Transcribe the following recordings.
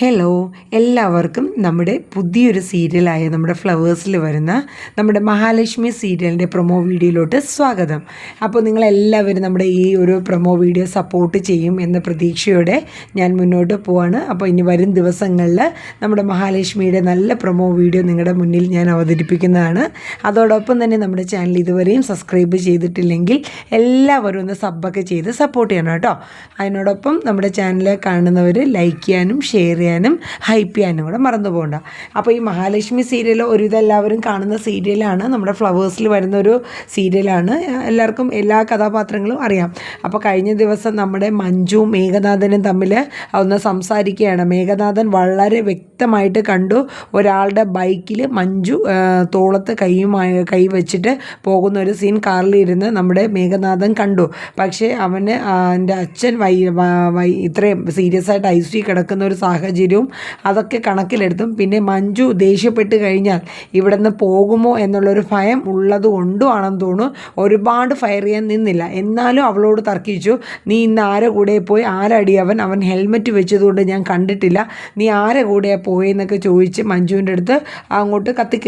Hello എല്ലാവർക്കും നമ്മുടെ പുതിയൊരു സീരിയലായ നമ്മുടെ ഫ്ലവേഴ്സിൽ വരുന്ന നമ്മുടെ മഹാലക്ഷ്മി സീരിയലിന്റെ പ്രൊമോ വീഡിയോയിലോട്ട് സ്വാഗതം. അപ്പോൾ നിങ്ങളെല്ലാവരും നമ്മുടെ ഈ ഒരു പ്രൊമോ വീഡിയോ സപ്പോർട്ട് ചെയ്യും എന്ന പ്രതീക്ഷയോടെ ഞാൻ മുന്നോട്ട് പോവാണ്. അപ്പോൾ ഇനി വരും ദിവസങ്ങളിൽ നമ്മുടെ മഹാലക്ഷ്മിയുടെ നല്ല പ്രൊമോ വീഡിയോ നിങ്ങളുടെ മുന്നിൽ ഞാൻ അവതരിപ്പിക്കുന്നതാണ്. അതോടൊപ്പം തന്നെ നമ്മുടെ ചാനൽ ഇതുവരെയും സബ്സ്ക്രൈബ് ചെയ്തിട്ടില്ലെങ്കിൽ എല്ലാവരും ഒന്ന് സബ്ബൊക്കെ ചെയ്ത് സപ്പോർട്ട് ചെയ്യണം കേട്ടോ. അതിനോടൊപ്പം നമ്മുടെ ചാനൽ കാണുന്നവർ ലൈക്ക് ചെയ്യാനും ഷെയർ ചെയ്യാനും ഹൈപ്പ് ചെയ്യാനും കൂടെ മറന്നു പോകണ്ട. അപ്പോൾ ഈ മഹാലക്ഷ്മി സീരിയൽ ഒരുവിധം എല്ലാവരും കാണുന്ന സീരിയലാണ് നമ്മുടെ ഫ്ലവേഴ്സിൽ വരുന്ന ഒരു സീരിയലാണ് എല്ലാവർക്കും എല്ലാ കഥാപാത്രങ്ങളും അറിയാം. അപ്പോൾ കഴിഞ്ഞ ദിവസം നമ്മുടെ മഞ്ജുവും മേഘനാഥനും തമ്മിൽ ഒന്ന് സംസാരിക്കുകയാണ്. മേഘനാഥൻ വളരെ വ്യക്തമായിട്ട് കണ്ടു ഒരാളുടെ ബൈക്കിൽ മഞ്ജു തോളത്ത് കൈയുമായി കൈ വെച്ചിട്ട് പോകുന്ന ഒരു സീൻ കാറിലിരുന്ന് നമ്മുടെ മേഘനാഥൻ കണ്ടു. പക്ഷേ അവന് എന്റെ അച്ഛൻ വൈ ഇത്രയും സീരിയസ് ആയിട്ട് ഐ സി കിടക്കുന്ന ഒരു സാഹചര്യവും അതൊക്കെ കണക്കിലെടുത്തും. പിന്നെ മഞ്ജു ദേഷ്യപ്പെട്ട് കഴിഞ്ഞാൽ ഇവിടെ നിന്ന് പോകുമോ എന്നുള്ളൊരു ഭയം ഉള്ളത് കൊണ്ടുമാണെന്ന് തോന്നുന്നു. ഒരുപാട് ഫയർ ചെയ്യാൻ നിന്നില്ല. എന്നാലും അവളോട് തർക്കിച്ചു. നീ ഇന്ന് ആരെ കൂടെ പോയി? ആരടി അവൻ? അവൻ ഹെൽമെറ്റ് വെച്ചതുകൊണ്ട് ഞാൻ കണ്ടിട്ടില്ല. നീ ആരെ കൂടെ പോയെന്നൊക്കെ ചോദിച്ച് മഞ്ജുവിന്റെ അടുത്ത് അങ്ങോട്ട് കത്തി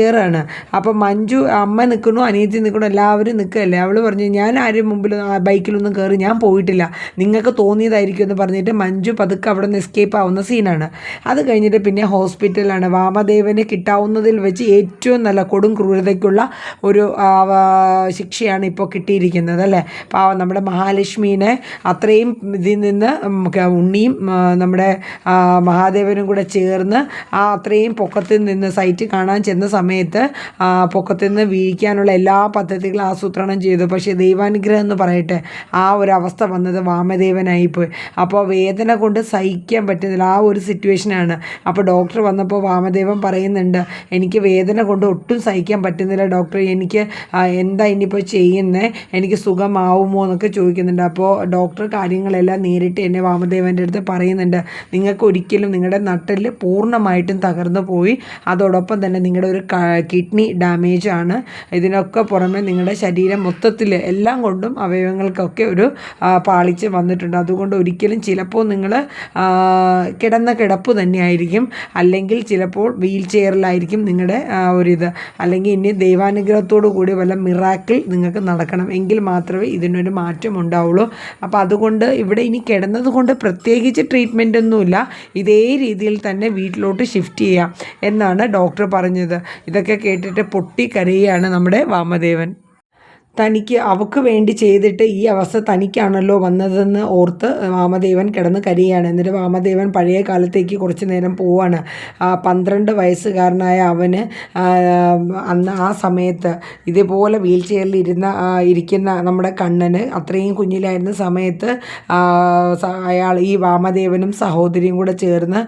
അപ്പം മഞ്ജു അമ്മ നിൽക്കണു അനിയത്തി നിൽക്കണു എല്ലാവരും നിൽക്കുകയല്ലേ? അവൾ പറഞ്ഞു ഞാൻ ആരും മുമ്പിൽ ബൈക്കിലൊന്നും കയറി ഞാൻ പോയിട്ടില്ല. നിങ്ങൾക്ക് തോന്നിയതായിരിക്കും എന്ന് പറഞ്ഞിട്ട് മഞ്ജു പതുക്കെ അവിടെ നിന്ന് എസ്കേപ്പ് ആവുന്ന സീനാണ് അത് കഴിഞ്ഞിട്ട് പിന്നെ ഹോസ്പിറ്റലാണ്. വാമദേവന് കിട്ടാവുന്നതിൽ വെച്ച് ഏറ്റവും നല്ല കൊടും ക്രൂരതയ്ക്കുള്ള ഒരു ശിക്ഷയാണ് ഇപ്പോൾ കിട്ടിയിരിക്കുന്നത് അല്ലേ? പാവം നമ്മുടെ മഹാലക്ഷ്മീനെ അത്രയും ഇതിൽ നിന്ന് ഉണ്ണിയും നമ്മുടെ മഹാദേവനും കൂടെ ചേർന്ന് ആ അത്രയും പൊക്കത്തിൽ നിന്ന് സൈറ്റ് കാണാൻ ചെന്ന സമയത്ത് പൊക്കത്തിൽ നിന്ന് വീഴിക്കാനുള്ള എല്ലാ പദ്ധതികളും ആസൂത്രണം ചെയ്തു. പക്ഷേ ദൈവാനുഗ്രഹം എന്ന് പറയട്ടെ ആ ഒരു അവസ്ഥ വന്നത് വാമദേവനായിപ്പോയി. അപ്പോൾ വേദന കൊണ്ട് സഹിക്കാൻ പറ്റുന്നില്ല. ആ ഒരു സിറ്റുവേഷനാണ് അപ്പോൾ ഡോക്ടർ വന്നപ്പോൾ വാമദേവൻ പറയുന്നുണ്ട് എനിക്ക് വേദന കൊണ്ട് ഒട്ടും സഹിക്കാൻ പറ്റുന്നില്ല ഡോക്ടർ എനിക്ക് എന്താ ഇനിയിപ്പോൾ ചെയ്യുന്നത് എനിക്ക് സുഖമാവുമോ? എന്നൊക്കെ ചോദിക്കുന്നുണ്ട്. അപ്പോൾ ഡോക്ടർ കാര്യങ്ങളെല്ലാം നേരിട്ട് എന്നെ വാമദേവന്റെ അടുത്ത് പറയുന്നുണ്ട്. നിങ്ങൾക്ക് ഒരിക്കലും നിങ്ങളുടെ നട്ടൽ പൂർണമായിട്ടും തകർന്നു പോയി. അതോടൊപ്പം തന്നെ നിങ്ങളുടെ ഒരു കിഡ്നി ഡാമേജ് ആണ്. ഇതിനൊക്കെ പുറമെ നിങ്ങളുടെ ശരീരം മൊത്തത്തിൽ എല്ലാം കൊണ്ടും അവയവങ്ങൾക്കൊക്കെ ഒരു പാളിച്ച് വന്നിട്ടുണ്ട്. അതുകൊണ്ട് ഒരിക്കലും ചിലപ്പോൾ നിങ്ങൾ കിടന്ന കിടപ്പ് തന്നെയായിരിക്കും. അല്ലെങ്കിൽ ചിലപ്പോൾ വീൽ ചെയറിലായിരിക്കും നിങ്ങളുടെ ഒരിത്. അല്ലെങ്കിൽ ഇനി ദൈവാനുഗ്രഹത്തോടു കൂടി വല്ല മിറാക്കിൾ നിങ്ങൾക്ക് നടക്കണം. എങ്കിൽ മാത്രമേ ഇതിനൊരു മാറ്റം ഉണ്ടാവുള്ളൂ. അപ്പോൾ അതുകൊണ്ട് ഇവിടെ ഇനി കിടന്നത് കൊണ്ട് പ്രത്യേകിച്ച് ട്രീറ്റ്മെന്റ് ഒന്നുമില്ല. ഇതേ രീതിയിൽ തന്നെ വീട്ടിലോട്ട് ഷിഫ്റ്റ് ചെയ്യാം എന്നാണ് ഡോക്ടർ പറഞ്ഞത്. ഇതൊക്കെ കേട്ടിട്ട് പൊട്ടിക്കരയാണ് നമ്മുടെ വാമദേവൻ. തനിക്ക് അവക്ക് വേണ്ടി ചെയ്തിട്ട് ഈ അവസ്ഥ തനിക്കാണല്ലോ വന്നതെന്ന് ഓർത്ത് വാമദേവൻ കിടന്ന് കരിയാണ് എന്നിട്ട് വാമദേവൻ പഴയ കാലത്തേക്ക് കുറച്ച് നേരം പോവാണ്. പന്ത്രണ്ട് വയസ്സുകാരനായ അവന് അന്ന് ആ സമയത്ത് ഇതേപോലെ വീൽ ചെയറിൽ ഇരുന്ന ഇരിക്കുന്ന നമ്മുടെ കണ്ണന് അത്രയും കുഞ്ഞിലായിരുന്ന സമയത്ത് അയാൾ ഈ വാമദേവനും സഹോദരിയും കൂടെ ചേർന്ന്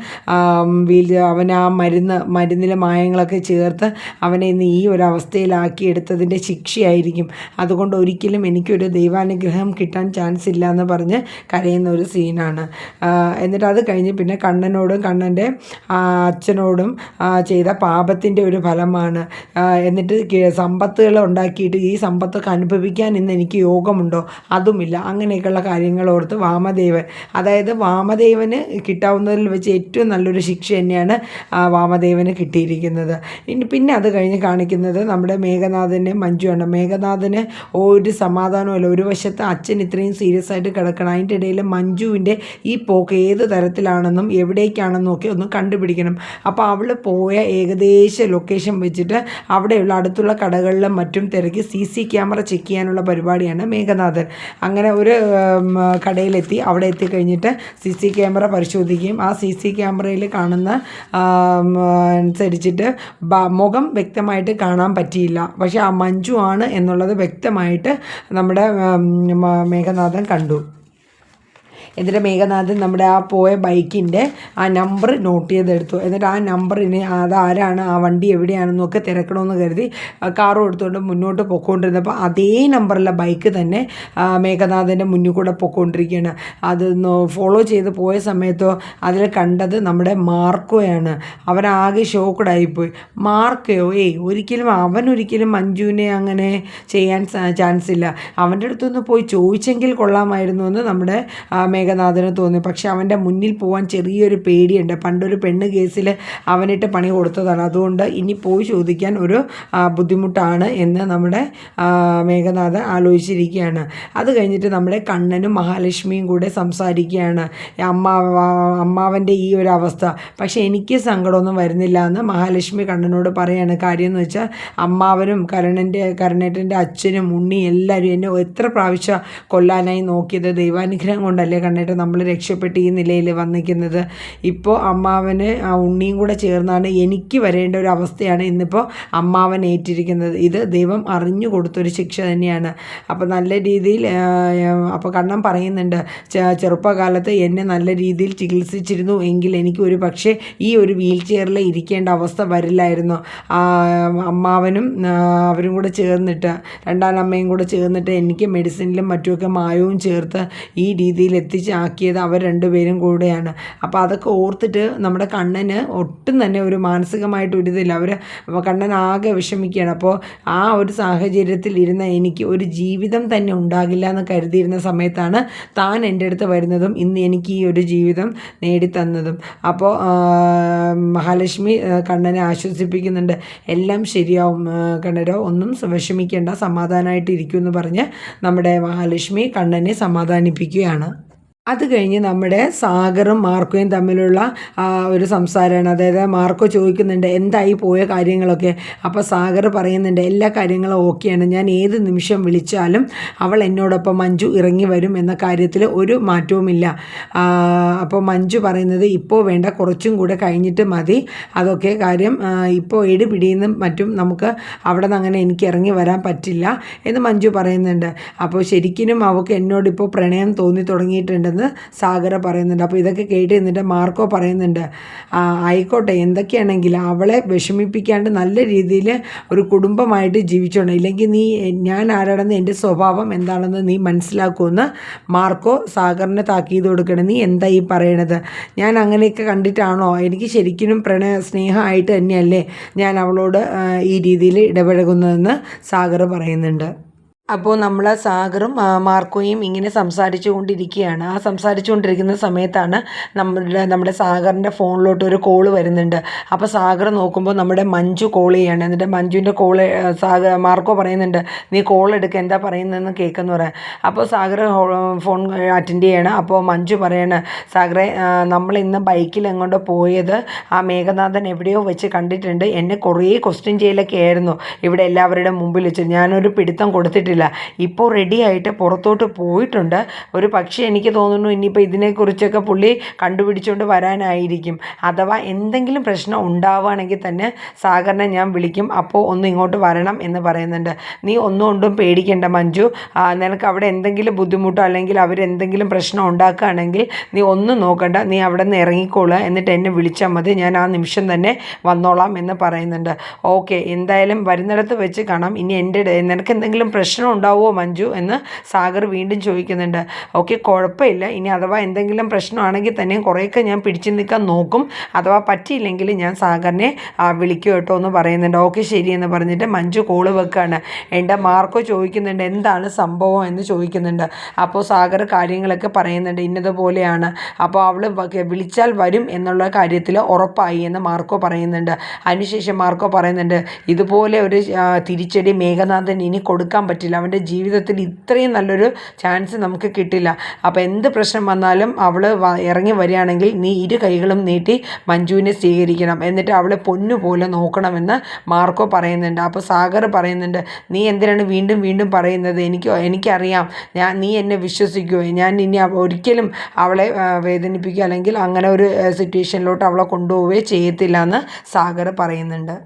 വീൽ അവൻ ആ മരുന്ന് മരുന്നിലെ മായങ്ങളൊക്കെ ചേർത്ത് അവനെ ഇന്ന് ഈ ഒരു അവസ്ഥയിലാക്കി ശിക്ഷയായിരിക്കും. അതുകൊണ്ട് ഒരിക്കലും എനിക്കൊരു ദൈവാനുഗ്രഹം കിട്ടാൻ ചാൻസ് ഇല്ല എന്ന് പറഞ്ഞ് കരയുന്ന ഒരു സീനാണ് എന്നിട്ട് അത് കഴിഞ്ഞ് പിന്നെ കണ്ണനോടും കണ്ണന്റെ അച്ഛനോടും ചെയ്ത പാപത്തിന്റെ ഒരു ഫലമാണ്. എന്നിട്ട് സമ്പത്തുകൾ ഉണ്ടാക്കിയിട്ട് ഈ സമ്പത്തൊക്കെ അനുഭവിക്കാൻ ഇന്ന് എനിക്ക് യോഗമുണ്ടോ? അതുമില്ല. അങ്ങനെയൊക്കെയുള്ള കാര്യങ്ങൾ ഓർത്ത് വാമദേവൻ അതായത് വാമദേവന് കിട്ടാവുന്നതിൽ വെച്ച് ഏറ്റവും നല്ലൊരു ശിക്ഷ തന്നെയാണ് വാമദേവന് കിട്ടിയിരിക്കുന്നത്. പിന്നെ അത് കഴിഞ്ഞ് കാണിക്കുന്നത് നമ്മുടെ മേഘനാഥന്റെ മഞ്ജുവാണ്. മേഘനാഥന് ഒരു സമാധാനമല്ല ഒരു വശത്ത് അച്ഛൻ ഇത്രയും സീരിയസ് ആയിട്ട് കിടക്കണം. അതിന്റെ ഇടയിൽ മഞ്ജുവിന്റെ ഈ പോക്ക് ഏത് തരത്തിലാണെന്നും എവിടേക്കാണെന്നും ഒക്കെ ഒന്ന് കണ്ടുപിടിക്കണം. അപ്പോൾ അവൾ പോയ ഏകദേശ ലൊക്കേഷൻ വെച്ചിട്ട് അവിടെയുള്ള അടുത്തുള്ള കടകളിലും മറ്റും തിരക്കി സി സി ക്യാമറ ചെക്ക് ചെയ്യാനുള്ള പരിപാടിയാണ് മേഘനാഥൻ. അങ്ങനെ ഒരു കടയിലെത്തി. അവിടെ എത്തിക്കഴിഞ്ഞിട്ട് സി സി ക്യാമറ പരിശോധിക്കുകയും ആ സി സി ക്യാമറയിൽ കാണുന്ന അനുസരിച്ചിട്ട് മുഖം വ്യക്തമായിട്ട് കാണാൻ പറ്റിയില്ല. പക്ഷേ ആ മഞ്ജു ആണ് എന്നുള്ളത് വ്യക്തമായിട്ട് നമ്മുടെ മേഘനാഥൻ കണ്ടു. എന്നിട്ട് മേഘനാഥൻ നമ്മുടെ ആ പോയ ബൈക്കിന്റെ ആ നമ്പർ നോട്ട് ചെയ്തെടുത്തു. എന്നിട്ട് ആ നമ്പറിന് അതാരാണ് ആ വണ്ടി എവിടെയാണെന്നൊക്കെ തിരക്കണമെന്ന് കരുതി കാറും എടുത്തുകൊണ്ട് മുന്നോട്ട് പൊയ്ക്കൊണ്ടിരുന്നപ്പോൾ അതേ നമ്പറിലെ ബൈക്ക് തന്നെ മേഘനാഥന്റെ മുന്നിൽ കൂടെ പൊയ്ക്കൊണ്ടിരിക്കുകയാണ് അത് ഫോളോ ചെയ്ത് പോയ സമയത്തോ അതിൽ കണ്ടത് നമ്മുടെ മാർക്കോയാണ്. അവനാകെ ഷോക്കഡായിപ്പോയി മാർക്കോ ഏയ് ഒരിക്കലും അവൻ ഒരിക്കലും മഞ്ജുവിനെ അങ്ങനെ ചെയ്യാൻ ചാൻസ് ഇല്ല. അവന്റെ അടുത്തൊന്ന് പോയി ചോദിച്ചെങ്കിൽ കൊള്ളാമായിരുന്നു എന്ന് നമ്മുടെ മേഘനാഥന് തോന്നി. പക്ഷെ അവന്റെ മുന്നിൽ പോകാൻ ചെറിയൊരു പേടിയുണ്ട്. പണ്ടൊരു പെണ്ണ് കേസിൽ അവനിട്ട് പണി കൊടുത്തതാണ്. അതുകൊണ്ട് ഇനി പോയി ചോദിക്കാൻ ഒരു ബുദ്ധിമുട്ടാണ് എന്ന് നമ്മുടെ മേഘനാഥൻ ആലോചിച്ചിരിക്കുകയാണ്. അത് കഴിഞ്ഞിട്ട് നമ്മുടെ കണ്ണനും മഹാലക്ഷ്മിയും കൂടെ സംസാരിക്കുകയാണ്. അമ്മ അമ്മാവന്റെ ഈ ഒരു അവസ്ഥ. പക്ഷേ എനിക്ക് സങ്കടമൊന്നും വരുന്നില്ല എന്ന് മഹാലക്ഷ്മി കണ്ണനോട് പറയാണ്. കാര്യം എന്ന് വെച്ചാൽ അമ്മാവനും കരണന്റെ കരണേട്ടന്റെ അച്ഛനും ഉണ്ണി എല്ലാവരും എന്നെ എത്ര പ്രാവശ്യം കൊല്ലാനായി നോക്കിയത് ദൈവാനുഗ്രഹം കൊണ്ടല്ലേ കണ്ണേട്ടൻ നമ്മൾ രക്ഷപ്പെട്ട് ഈ നിലയിൽ വന്നിരിക്കുന്നത്. ഇപ്പോൾ അമ്മാവന് ആ ഉണ്ണിയും കൂടെ ചേർന്നാണ് എനിക്ക് വരേണ്ട ഒരു അവസ്ഥയാണ് ഇന്നിപ്പോൾ അമ്മാവൻ ഏറ്റിരിക്കുന്നത്. ഇത് ദൈവം അറിഞ്ഞു കൊടുത്തൊരു ശിക്ഷ തന്നെയാണ്. അപ്പോൾ നല്ല രീതിയിൽ അപ്പോൾ കണ്ണം പറയുന്നുണ്ട് ചെറുപ്പകാലത്ത് എന്നെ നല്ല രീതിയിൽ ചികിത്സിച്ചിരുന്നു എങ്കിൽ എനിക്ക് ഒരു പക്ഷേ ഈ ഒരു വീൽ ചെയറിൽ ഇരിക്കേണ്ട അവസ്ഥ വരില്ലായിരുന്നു. അമ്മാവനും അവരും കൂടെ ചേർന്നിട്ട് രണ്ടാനമ്മയും കൂടെ ചേർന്നിട്ട് എനിക്ക് മെഡിസിനിലും മറ്റുമൊക്കെ മായവും ചേർത്ത് ഈ രീതിയിൽ എത്തിച്ചാക്കിയത് അവർ രണ്ടുപേരും കൂടെയാണ്. അപ്പോൾ അതൊക്കെ ഓർത്തിട്ട് നമ്മുടെ കണ്ണന് ഒട്ടും തന്നെ ഒരു മാനസികമായിട്ട് ഒരിതില്ല അവർ കണ്ണൻ ആകെ വിഷമിക്കുകയാണ്. അപ്പോൾ ആ ഒരു സാഹചര്യത്തിൽ ഇരുന്ന എനിക്ക് ഒരു ജീവിതം തന്നെ ഉണ്ടാകില്ല എന്ന് കരുതിയിരുന്ന സമയത്താണ് താൻ എന്റെ അടുത്ത് വരുന്നതും ഇന്ന് എനിക്ക് ഈ ഒരു ജീവിതം നേടിത്തന്നതും. അപ്പോൾ മഹാലക്ഷ്മി കണ്ണനെ ആശ്വസിപ്പിക്കുന്നുണ്ട്. എല്ലാം ശരിയാവും കണ്ണരോ ഒന്നും വിഷമിക്കേണ്ട സമാധാനമായിട്ട് ഇരിക്കും എന്ന് പറഞ്ഞ് നമ്മുടെ മഹാലക്ഷ്മി കണ്ണനെ സമാധാനിപ്പിക്കുകയാണ്. അത് കഴിഞ്ഞ് നമ്മുടെ സാഗറും മാർക്കോയും തമ്മിലുള്ള ഒരു സംസാരമാണ് അതായത് മാർക്കോ ചോദിക്കുന്നുണ്ട് എന്തായി പോയ കാര്യങ്ങളൊക്കെ? അപ്പോൾ സാഗർ പറയുന്നുണ്ട് എല്ലാ കാര്യങ്ങളും ഓക്കെയാണ്. ഞാൻ ഏത് നിമിഷം വിളിച്ചാലും അവൾ എന്നോടൊപ്പം മഞ്ജു ഇറങ്ങി വരും എന്ന കാര്യത്തിൽ ഒരു മാറ്റവുമില്ല. അപ്പോൾ മഞ്ജു പറയുന്നത് ഇപ്പോൾ വേണ്ട കുറച്ചും കൂടെ കഴിഞ്ഞിട്ട് മതി. അതൊക്കെ കാര്യം ഇപ്പോൾ എടുപിടിയെന്നും പിടിയുന്നും മറ്റും നമുക്ക് അവിടെ നിന്ന് അങ്ങനെ എനിക്ക് ഇറങ്ങി വരാൻ പറ്റില്ല എന്ന് മഞ്ജു പറയുന്നുണ്ട്. അപ്പോൾ ശരിക്കും അവൾക്ക് എന്നോടിപ്പോൾ പ്രണയം തോന്നി തുടങ്ങിയിട്ടുണ്ടെന്ന് സാഗര പറയുന്നുണ്ട്. അപ്പോൾ ഇതൊക്കെ കേട്ട് നിന്നിട്ട് മാർക്കോ പറയുന്നുണ്ട് "ആ, ആയിക്കോട്ടെ എന്തൊക്കെയാണെങ്കിലും അവളെ വിഷമിപ്പിക്കാണ്ട് നല്ല രീതിയിൽ ഒരു കുടുംബമായിട്ട് ജീവിച്ചോണം. ഇല്ലെങ്കിൽ നീ ഞാൻ ആരാണെന്ന് എന്റെ സ്വഭാവം എന്താണെന്ന് നീ മനസ്സിലാക്കുമെന്ന് മാർക്കോ സാഗറിനെ താക്കീത് കൊടുക്കണം നീ എന്താ ഈ പറയണത്? ഞാൻ അങ്ങനെയൊക്കെ കണ്ടിട്ടാണോ? എനിക്ക് ശരിക്കും പ്രണയ സ്നേഹമായിട്ട് തന്നെയല്ലേ ഞാൻ അവളോട് ഈ രീതിയിൽ ഇടപഴകുന്നതെന്ന് സാഗർ പറയുന്നുണ്ട്. അപ്പോൾ നമ്മൾ സാഗറും മാർക്കോയും ഇങ്ങനെ സംസാരിച്ചു കൊണ്ടിരിക്കുകയാണ് ആ സംസാരിച്ചു കൊണ്ടിരിക്കുന്ന സമയത്താണ് നമ്മുടെ നമ്മുടെ സാഗറിന്റെ ഫോണിലോട്ട് ഒരു കോൾ വരുന്നുണ്ട്. അപ്പോൾ സാഗർ നോക്കുമ്പോൾ നമ്മുടെ മഞ്ജു കോൾ ചെയ്യാണ്. എന്നിട്ട് മഞ്ജുവിന്റെ കോൾ സാഗർ മാർക്കോ പറയുന്നുണ്ട് നീ കോൾ എടുക്കുക എന്താ പറയുന്നതെന്ന് കേൾക്കുന്നു പറയാം അപ്പോൾ സാഗർ ഫോൺ അറ്റൻഡ് ചെയ്യാണ്. അപ്പോൾ മഞ്ജു പറയാണ് സാഗറെ നമ്മൾ ഇന്ന് ബൈക്കിൽ എങ്ങോട്ടോ പോയത് ആ മേഘനാഥൻ എവിടെയോ വെച്ച് കണ്ടിട്ടുണ്ട്. എന്നെ കുറേ ക്വസ്റ്റ്യൻ ചെയ്യലൊക്കെ ആയിരുന്നു ഇവിടെ എല്ലാവരുടെ മുമ്പിൽ വെച്ച്. ഞാനൊരു പിടുത്തം കൊടുത്തിട്ടില്ല. ഇപ്പോൾ റെഡി ആയിട്ട് പുറത്തോട്ട് പോയിട്ടുണ്ട്. ഒരു പക്ഷേ എനിക്ക് തോന്നുന്നു ഇനിയിപ്പോൾ ഇതിനെക്കുറിച്ചൊക്കെ പുള്ളി കണ്ടുപിടിച്ചുകൊണ്ട് വരാനായിരിക്കും. അഥവാ എന്തെങ്കിലും പ്രശ്നം ഉണ്ടാവുകയാണെങ്കിൽ തന്നെ സാഗറിനെ ഞാൻ വിളിക്കും. അപ്പോൾ ഒന്ന് ഇങ്ങോട്ട് വരണം എന്ന് പറയുന്നുണ്ട്. നീ ഒന്നും കൊണ്ടും പേടിക്കേണ്ട മഞ്ജു. നിനക്ക് അവിടെ എന്തെങ്കിലും ബുദ്ധിമുട്ടോ അല്ലെങ്കിൽ അവരെന്തെങ്കിലും പ്രശ്നം ഉണ്ടാക്കുകയാണെങ്കിൽ നീ ഒന്നും നോക്കണ്ട. നീ അവിടെ നിന്ന് ഇറങ്ങിക്കോളുക എന്നിട്ട് എന്നെ വിളിച്ചാൽ മതി. ഞാൻ ആ നിമിഷം തന്നെ വന്നോളാം എന്ന് പറയുന്നുണ്ട്. ഓക്കെ എന്തായാലും വരുന്നിടത്ത് വെച്ച് കാണാം. ഇനി എന്റെ നിനക്ക് എന്തെങ്കിലും പ്രശ്നം ഉണ്ടാവുമോ മഞ്ജു? എന്ന് സാഗർ വീണ്ടും ചോദിക്കുന്നുണ്ട്. ഓക്കെ കുഴപ്പമില്ല. ഇനി അഥവാ എന്തെങ്കിലും പ്രശ്നമാണെങ്കിൽ തന്നെയും കുറേയൊക്കെ ഞാൻ പിടിച്ചു നിൽക്കാൻ നോക്കും. അഥവാ പറ്റിയില്ലെങ്കിൽ ഞാൻ സാഗറിനെ വിളിക്കും കേട്ടോ എന്ന് പറയുന്നുണ്ട്. ഓക്കെ ശരി എന്ന് പറഞ്ഞിട്ട് മഞ്ജു കോൾ വെക്കുകയാണ് എന്റെ മാർക്കോ ചോദിക്കുന്നുണ്ട് എന്താണ് സംഭവം? എന്ന് ചോദിക്കുന്നുണ്ട്. അപ്പോൾ സാഗർ കാര്യങ്ങളൊക്കെ പറയുന്നുണ്ട് ഇന്നതുപോലെയാണ്. അപ്പോൾ അവൾ വിളിച്ചാൽ വരും എന്നുള്ള കാര്യത്തിൽ ഉറപ്പായി എന്ന് മാർക്കോ പറയുന്നുണ്ട്. അതിനുശേഷം മാർക്കോ പറയുന്നുണ്ട് ഇതുപോലെ ഒരു തിരിച്ചടി മേഘനാഥൻ ഇനി കൊടുക്കാൻ പറ്റില്ല. അവന്റെ ജീവിതത്തിൽ ഇത്രയും നല്ലൊരു ചാൻസ് നമുക്ക് കിട്ടില്ല. അപ്പോൾ എന്ത് പ്രശ്നം വന്നാലും അവൾ ഇറങ്ങി വരികയാണെങ്കിൽ നീ ഇരു കൈകളും നീട്ടി മഞ്ജുവിനെ സ്വീകരിക്കണം. എന്നിട്ട് അവളെ പൊന്നുപോലെ നോക്കണമെന്ന് മാർക്കോ പറയുന്നുണ്ട്. അപ്പോൾ സാഗർ പറയുന്നുണ്ട് നീ എന്തിനാണ് വീണ്ടും വീണ്ടും പറയുന്നത്? എനിക്ക് എനിക്കറിയാം. ഞാൻ നീ എന്നെ വിശ്വസിക്കുമോ ഞാൻ ഇനി ഒരിക്കലും അവളെ വേദനിപ്പിക്കുക അല്ലെങ്കിൽ അങ്ങനെ ഒരു സിറ്റുവേഷനിലോട്ട് അവളെ കൊണ്ടുപോവുകയോ ചെയ്യത്തില്ല എന്ന് സാഗർ പറയുന്നുണ്ട്.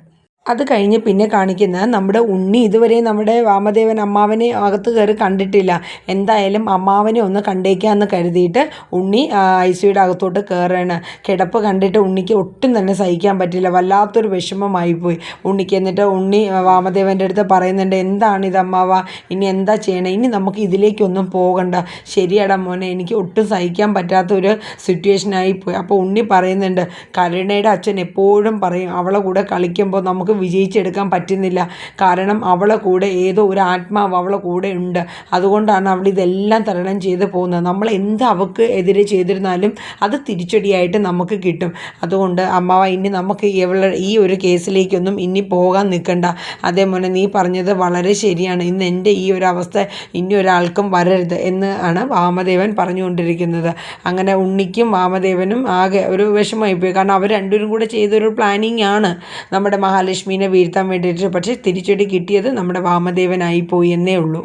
അത് കഴിഞ്ഞ് പിന്നെ കാണിക്കുന്നത് നമ്മുടെ ഉണ്ണി ഇതുവരെ നമ്മുടെ വാമദേവൻ അമ്മാവനെ അകത്ത് കയറി കണ്ടിട്ടില്ല. എന്തായാലും അമ്മാവനെ ഒന്ന് കണ്ടേക്കാന്ന് കരുതിയിട്ട് ഉണ്ണി ഐ സിയുടെ അകത്തോട്ട് കയറാണ് കിടപ്പ് കണ്ടിട്ട് ഉണ്ണിക്ക് ഒട്ടും തന്നെ സഹിക്കാൻ പറ്റില്ല. വല്ലാത്തൊരു വിഷമമായിപ്പോയി ഉണ്ണിക്ക് എന്നിട്ട് ഉണ്ണി വാമദേവന്റെ അടുത്ത് പറയുന്നുണ്ട് എന്താണ് ഇത് അമ്മാവ? ഇനി എന്താ ചെയ്യണേ? ഇനി നമുക്ക് ഇതിലേക്കൊന്നും പോകണ്ട. ശരിയടാ മോനെ എനിക്ക് ഒട്ടും സഹിക്കാൻ പറ്റാത്തൊരു സിറ്റുവേഷനായി പോയി. അപ്പോൾ ഉണ്ണി പറയുന്നുണ്ട് കരുണയുടെ അച്ഛൻ എപ്പോഴും പറയും അവളെ കൂടെ കളിക്കുമ്പോൾ നമുക്ക് വിജയിച്ചെടുക്കാൻ പറ്റുന്നില്ല. കാരണം അവളെ കൂടെ ഏതോ ഒരു ആത്മാവ് അവളെ കൂടെ ഉണ്ട്. അതുകൊണ്ടാണ് അവൾ ഇതെല്ലാം തരണം ചെയ്ത് പോകുന്നത്. നമ്മൾ എന്ത് അവൾക്ക് എതിരെ ചെയ്തിരുന്നാലും അത് തിരിച്ചടിയായിട്ട് നമുക്ക് കിട്ടും. അതുകൊണ്ട് അമ്മാവ ഇനി നമുക്ക് ഇവളുടെ ഈ ഒരു കേസിലേക്കൊന്നും ഇനി പോകാൻ നിൽക്കണ്ട. അതേപോലെ നീ പറഞ്ഞത് വളരെ ശരിയാണ്. ഇന്ന് എന്റെ ഈ ഒരു അവസ്ഥ ഇനി ഒരാൾക്കും വരരുത് എന്ന് ആണ് വാമദേവൻ പറഞ്ഞുകൊണ്ടിരിക്കുന്നത്. അങ്ങനെ ഉണ്ണിക്കും വാമദേവനും ആകെ ഒരു വിഷമമായി പോയി കാരണം അവർ രണ്ടുപേരും കൂടെ ചെയ്തൊരു പ്ലാനിങ് ആണ്. നമ്മുടെ മഹാലക്ഷ്മീനെ വീഴ്ത്താൻ വേണ്ടിയിട്ട് പക്ഷേ തിരിച്ചടി കിട്ടിയത് നമ്മുടെ വാമദേവനായി പോയി എന്നേ ഉള്ളൂ.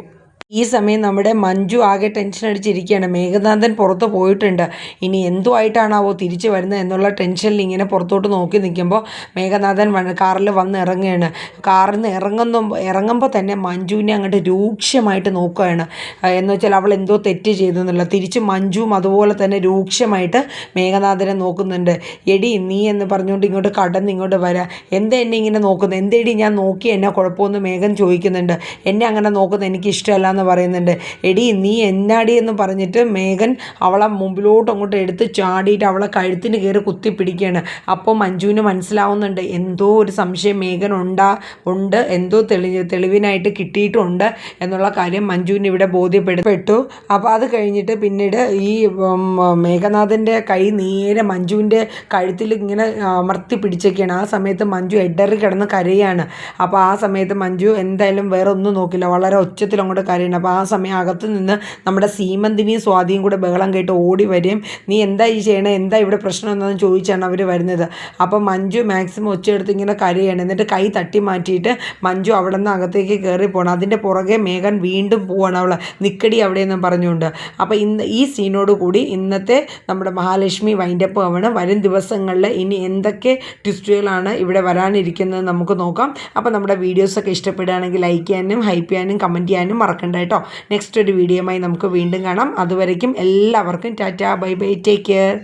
ഈ സമയം നമ്മുടെ മഞ്ജു ആകെ ടെൻഷൻ അടിച്ചിരിക്കുകയാണ്. മേഘനാഥൻ പുറത്ത് പോയിട്ടുണ്ട്. ഇനി എന്തുമായിട്ടാണാവോ തിരിച്ചു വരുന്നത് എന്നുള്ള ടെൻഷനിൽ ഇങ്ങനെ പുറത്തോട്ട് നോക്കി നിൽക്കുമ്പോൾ മേഘനാഥൻ കാറിൽ വന്ന് ഇറങ്ങുകയാണ്. കാറിൽ നിന്ന് ഇറങ്ങുന്നു ഇറങ്ങുമ്പോൾ തന്നെ മഞ്ജുവിനെ അങ്ങോട്ട് രൂക്ഷമായിട്ട് നോക്കുകയാണ്. എന്ന് വെച്ചാൽ അവൾ എന്തോ തെറ്റ് ചെയ്തു എന്നുള്ള തിരിച്ച് മഞ്ജുവും അതുപോലെ തന്നെ രൂക്ഷമായിട്ട് മേഘനാഥനെ നോക്കുന്നുണ്ട്. എടി നീ എന്ന് പറഞ്ഞുകൊണ്ട് ഇങ്ങോട്ട് കടന്ന് ഇങ്ങോട്ട് വരാം. എന്താ എന്നെ ഇങ്ങനെ നോക്കുന്നത്? എന്തേടി ഞാൻ നോക്കി എന്നെ കുഴപ്പമൊന്നും മേഘൻ ചോദിക്കുന്നുണ്ട്. എന്നെ അങ്ങനെ നോക്കുന്നത് എനിക്ക് ഇഷ്ടമല്ല എന്ന് പറയുന്നുണ്ട്. എടി നീ എന്നാടി എന്ന് പറഞ്ഞിട്ട് മേഘൻ അവളെ മുമ്പിലോട്ട് അങ്ങോട്ട് എടുത്ത് ചാടിയിട്ട് അവളെ കഴുത്തിന് കയറി കുത്തി പിടിക്കുകയാണ്. അപ്പോൾ മഞ്ജുവിന് മനസ്സിലാവുന്നുണ്ട്. എന്തോ ഒരു സംശയം മേഘൻ ഉണ്ടാ ഉണ്ട് എന്തോ തെളി തെളിവിനായിട്ട് കിട്ടിയിട്ടുണ്ട് എന്നുള്ള കാര്യം മഞ്ജുവിന് ഇവിടെ ബോധ്യപ്പെടുപ്പെട്ടു അപ്പോൾ അത് കഴിഞ്ഞിട്ട് പിന്നീട് ഈ മേഘനാഥന്റെ കൈ നേരെ മഞ്ജുവിന്റെ കഴുത്തിൽ ഇങ്ങനെ അമർത്തി പിടിച്ചൊക്കെയാണ്. ആ സമയത്ത് മഞ്ജു എഡറി കിടന്ന് കരയാണ്. അപ്പോൾ ആ സമയത്ത് മഞ്ജു എന്തായാലും വേറെ ഒന്നും നോക്കില്ല. വളരെ ഒച്ചത്തിൽ അങ്ങോട്ട് കരയണം അപ്പോൾ ആ സമയം അകത്ത് നിന്ന് നമ്മുടെ സീമന്തിനിയും സ്വാതിയും കൂടെ ബഹളം കേട്ട് ഓടി വരും നീ എന്താ ഈ ചെയ്യണേ? എന്താ ഇവിടെ പ്രശ്നം എന്നൊന്നും ചോദിച്ചാണ് അവർ വരുന്നത്? അപ്പോൾ മഞ്ജു മാക്സിമം ഒച്ചയെടുത്ത് ഇങ്ങനെ കരയാണ്. എന്നിട്ട് കൈ തട്ടി മാറ്റിയിട്ട് മഞ്ജു അവിടെ നിന്ന് അകത്തേക്ക് കയറി പോകണം അതിന്റെ പുറകെ മേഘൻ വീണ്ടും പോവാണ് അവൾ നിക്കടി അവിടെയെന്നും പറഞ്ഞുകൊണ്ട്. അപ്പോൾ ഇന്ന് ഈ സീനോട് കൂടി ഇന്നത്തെ നമ്മുടെ മഹാലക്ഷ്മി വൈൻഡപ്പ് ആവണം വരും ദിവസങ്ങളിൽ ഇനി എന്തൊക്കെ ട്വിസ്റ്റുകളാണ് ഇവിടെ വരാനിരിക്കുന്നത് നമുക്ക് നോക്കാം. അപ്പോൾ നമ്മുടെ വീഡിയോസൊക്കെ ഇഷ്ടപ്പെടുകയാണെങ്കിൽ ലൈക്ക് ചെയ്യാനും ഹൈപ്പ് ചെയ്യാനും കമന്റ് ചെയ്യാനും മറക്കണ്ട. കേട്ടോ. നെക്സ്റ്റ് ഒരു വീഡിയോയുമായി നമുക്ക് വീണ്ടും കാണാം. അതുവരേക്കും എല്ലാവർക്കും tata bye bye. Take care